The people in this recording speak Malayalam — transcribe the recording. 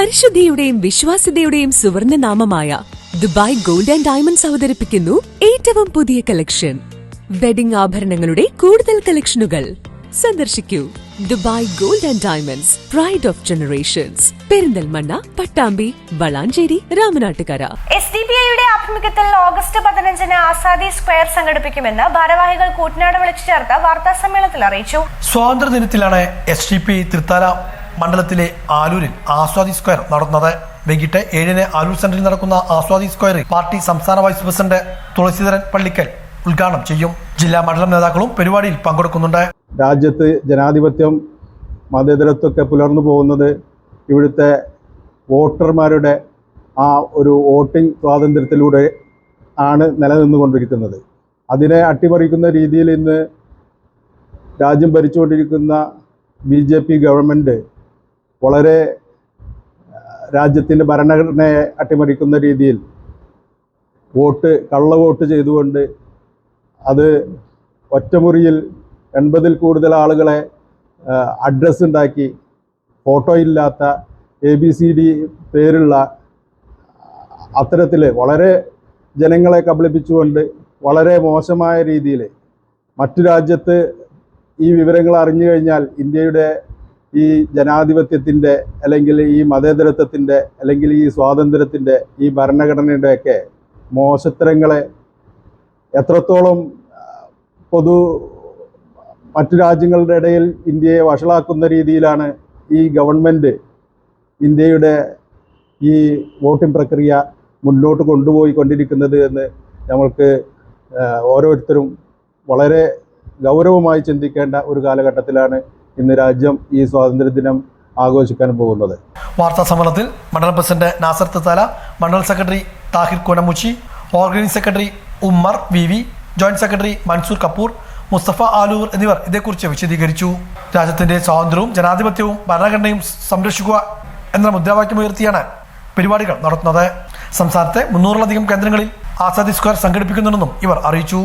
പരിശുദ്ധിയുടെയും വിശ്വാസ്യതയുടെയും സുവർണ നാമമായ ദുബായ് ഗോൾഡ് ആൻഡ് ഡയമണ്ട്സ് അവതരിപ്പിക്കുന്നു ഏറ്റവും പുതിയ കളക്ഷൻ വെഡിംഗ് ആഭരണങ്ങളുടെ കൂടുതൽ കളക്ഷനുകൾ സന്ദർശിക്കൂ. Dubai gold and diamonds pride of generations Perinthalmanna Pattambi Valanchery Ramanattukara. S D B ഐയുടെ ആഭിമുഖ്യത്തിൽ ഓഗസ്റ്റ് പതിനഞ്ചിന് ആസാദി സ്ക്വയർ സംഘടിപ്പിക്കുമെന്ന് ഭാരവാഹികൾ കൂട്ടനാട് വിളിച്ചു ചേർത്ത വാർത്താ സമ്മേളനത്തിൽ അറിയിച്ചു. സ്വാതന്ത്ര്യ ദിനത്തിലാണ് എസ് ഡി പി തൃത്താല മണ്ഡലത്തിലെ ആലൂരിൽ ആസ്വാദി സ്ക്വയർ നടന്നത്. വൈകിട്ട് ഏഴിന് ആലൂർ സെന്ററിൽ നടക്കുന്ന ആസ്വാദി സ്ക്വയറിൽ പാർട്ടി സംസ്ഥാന വൈസ് പ്രസിഡന്റ് തുളസീധരൻ പള്ളിക്കൽ ഉദ്ഘാടനം ചെയ്യും. ജില്ലാ മണ്ഡലം നേതാക്കളും പരിപാടിയിൽ പങ്കെടുക്കുന്നുണ്ട്. രാജ്യത്ത് ജനാധിപത്യം മതേതരത്വമൊക്കെ പുലർന്നു പോകുന്നത് ഇവിടുത്തെ വോട്ടർമാരുടെ ആ ഒരു വോട്ടിംഗ് സ്വാതന്ത്ര്യത്തിലൂടെ ആണ് നിലനിന്നുകൊണ്ടിരിക്കുന്നത്. അതിനെ അട്ടിമറിക്കുന്ന രീതിയിൽ ഇന്ന് രാജ്യം ഭരിച്ചുകൊണ്ടിരിക്കുന്ന ബി ജെ പി ഗവൺമെന്റ് വളരെ രാജ്യത്തിന്റെ ഭരണഘടനയെ അട്ടിമറിക്കുന്ന രീതിയിൽ വോട്ട് കള്ള വോട്ട് ചെയ്തുകൊണ്ട് അത് ഒറ്റമുറിയിൽ എൺപതിൽ കൂടുതൽ ആളുകളെ അഡ്രസ്സ് ഉണ്ടാക്കി. ഫോട്ടോ ഇല്ലാത്ത എ ബി സി ഡി പേരുള്ള അത്തരത്തിൽ വളരെ ജനങ്ങളെ കബളിപ്പിച്ചുകൊണ്ട് വളരെ മോശമായ രീതിയിൽ മറ്റു രാജ്യത്ത് ഈ വിവരങ്ങൾ അറിഞ്ഞു കഴിഞ്ഞാൽ ഇന്ത്യയുടെ ഈ ജനാധിപത്യത്തിന്റെ അല്ലെങ്കിൽ ഈ മതേതരത്വത്തിന്റെ അല്ലെങ്കിൽ ഈ സ്വാതന്ത്ര്യത്തിന്റെ ഈ ഭരണഘടനയുടെയൊക്കെ മോശത്തരങ്ങളെ എത്രത്തോളം പൊതു മറ്റു രാജ്യങ്ങളുടെ ഇടയിൽ ഇന്ത്യയെ വഷളാക്കുന്ന രീതിയിലാണ് ഈ ഗവൺമെന്റ് ഇന്ത്യയുടെ ഈ വോട്ടിംഗ് പ്രക്രിയ മുന്നോട്ട് കൊണ്ടുപോയി കൊണ്ടിരിക്കുന്നത് എന്ന് നമ്മൾക്ക് ഓരോരുത്തരും വളരെ ഗൗരവമായി ചിന്തിക്കേണ്ട ഒരു കാലഘട്ടത്തിലാണ് ഇന്ന് രാജ്യം ഈ സ്വാതന്ത്ര്യദിനം ആഘോഷിക്കാൻ പോകുന്നത്. വാർത്താ സമ്മേളനത്തിൽ മണ്ഡലം പ്രസിഡന്റ് നാസർ തത്താല മണ്ഡലം secretary Thahir Konamuchi organising secretary Ummer V V joint secretary Mansoor Kapoor Mustafa Aloor എന്നിവർ ഇതേക്കുറിച്ച് വിശദീകരിച്ചു. രാജ്യത്തിന്റെ സ്വാതന്ത്ര്യവും ജനാധിപത്യവും ഭരണഘടനയും സംരക്ഷിക്കുക എന്ന മുദ്രാവാക്യം ഉയർത്തിയാണ് പരിപാടികൾ നടത്തുന്നത്. സംസ്ഥാനത്തെ മുന്നൂറിലധികം കേന്ദ്രങ്ങളിൽ ആസാദി സ്ക്വയർ സംഘടിപ്പിക്കുന്നുണ്ടെന്നും ഇവർ അറിയിച്ചു.